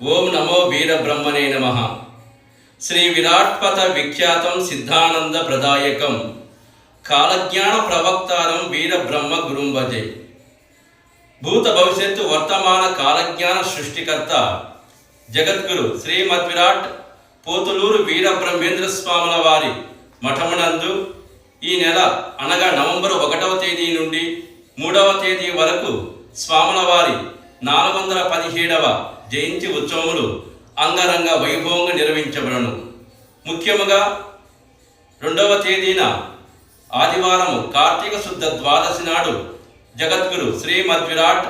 ఓం నమో వీరబ్రహ్మణే నమ. శ్రీ విరాట్పథ విఖ్యాతం సిద్ధానంద ప్రదాయకం. కాలజ్ఞాన ప్రవక్తారం వీరబ్రహ్మ గురుం భజే భూత భవిష్యత్తు వర్తమాన కాలజ్ఞాన సృష్టికర్త జగద్గురు శ్రీమద్విరాట్ పోతులూరు వీరబ్రహ్మేంద్ర స్వాముల వారి మఠమునందు ఈ నెల అనగా నవంబర్ ఒకటవ తేదీ నుండి మూడవ తేదీ వరకు స్వాముల వారి నాలుగు వందల పదిహేడవ జయంతి ఉత్సవములు అంగరంగ వైభవంగా నిర్వహించబడను. ముఖ్యముగా రెండవ తేదీన ఆదివారము కార్తీక శుద్ధ ద్వాదశి నాడు జగద్గురు శ్రీమద్విరాట్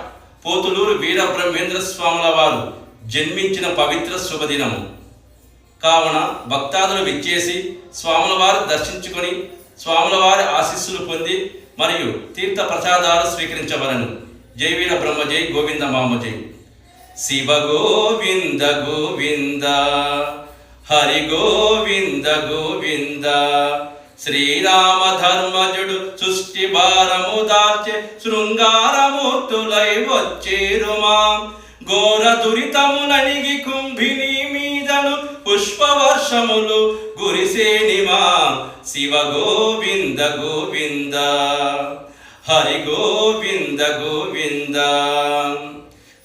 పోతులూరు వీర బ్రహ్మేంద్ర స్వాముల వారు జన్మించిన పవిత్ర శుభదినము. కావున భక్తాదులు విచ్చేసి స్వాముల వారు దర్శించుకొని స్వాముల వారి ఆశీస్సులు పొంది మరియు తీర్థ ప్రసాదాలు స్వీకరించవలను. జై వీర బ్రహ్మ జై గోవింద మామ జై. శివ గోవింద గోవింద. హరి గోవింద గోవింద. శ్రీరామ ధర్మజుడు సృష్టి భారము దాచే శృంగారమూర్తులై వచ్చేరుమా ఘోర దురితముననిగి కుంభిని మీదను పుష్పవర్షములు గురిసేనిమా శివ గోవింద గోవిందా. హరి గోవింద గోవింద.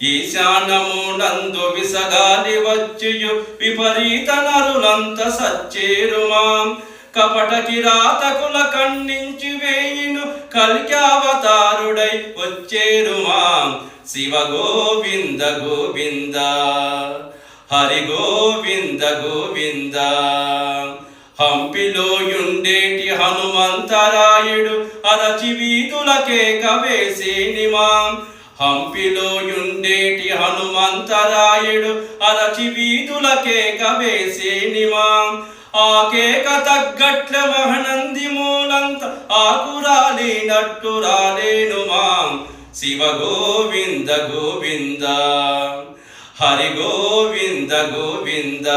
ఈశాన్యమునందు విసగాలి వచ్చియు విపరీత నరులంత సచ్చేరుమా. కపట కిరాతకుల ఖండించి వేయిను కల్క్యావతారుడై వచ్చేరుమా. శివ గోవింద గోవింద. హరి గోవింద గోవింద. హంపిలో యుండేటి హనుమంతరాయుడు అరచి వీధులకే కవేసేనిమా హంపిలో యుండేటి హనుమంతరాయుడు అరచి వీధులకే కవేసేనిమా కేక తగ్గట్ల మహనంది మూలంత ఆకురాలినట్టు రాలేనుమా శివ గోవింద గోవింద హరి గోవింద గోవింద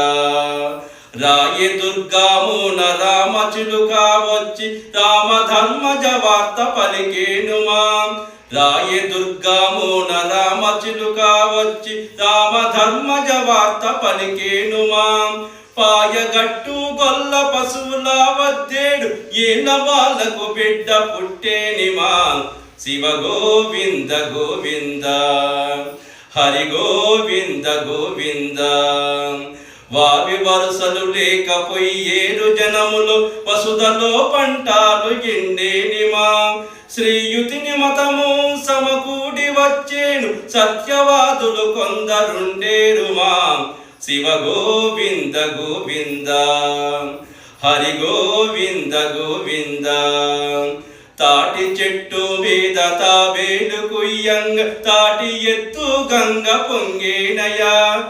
రాయి దుర్గామున రామ చిలుకా వచ్చి రామ ధర్మజ వార్త పలికేనుమా రాయి దుర్గామున రామ చిలుకా వచ్చి రామ ధర్మజ వార్త పలికేనుమా పాయగట్టు గొల్ల పశువుల వద్దేడు ఏన వాళ్ళకు బిడ్డ పుట్టేనిమా శివ గోవింద గోవింద హరి గోవింద గోవింద. వారి వరుసలు లేకపోయేరు జనములు వసుధలో పంటాలు ఎండేనిమా. శ్రీయుతిని మతము సమకూడి వచ్చేను సత్యవాదులు కొందరుండేరుమా. శివ గోవింద గోవింద హరి గోవింద గోవింద. తాటి చెట్టు మీద తాబేలు కుయ్యంగ తాటి ఎత్తు గంగ పొంగేనయా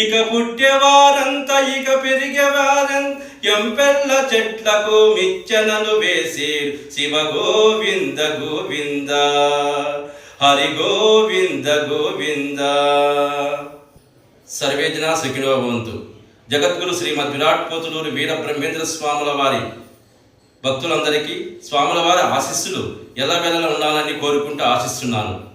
ఇక పుట్టేవారంత ఇక పెరిగేవారంత ఎంపెల్ల చెట్లకు మిచ్చనలు వేసేరు. శివ గోవింద గోవింద హరి గోవింద గోవింద. సర్వేజన సుఖినో భవంతు. జగద్గురు శ్రీమద్ విరాట్ పోతులూరు వీర బ్రహ్మేంద్ర స్వాముల వారి భక్తులందరికీ స్వాముల వారి ఆశీస్సులు ఎల్లవేళలా ఉండాలని కోరుకుంటూ ఆశిస్తున్నాను.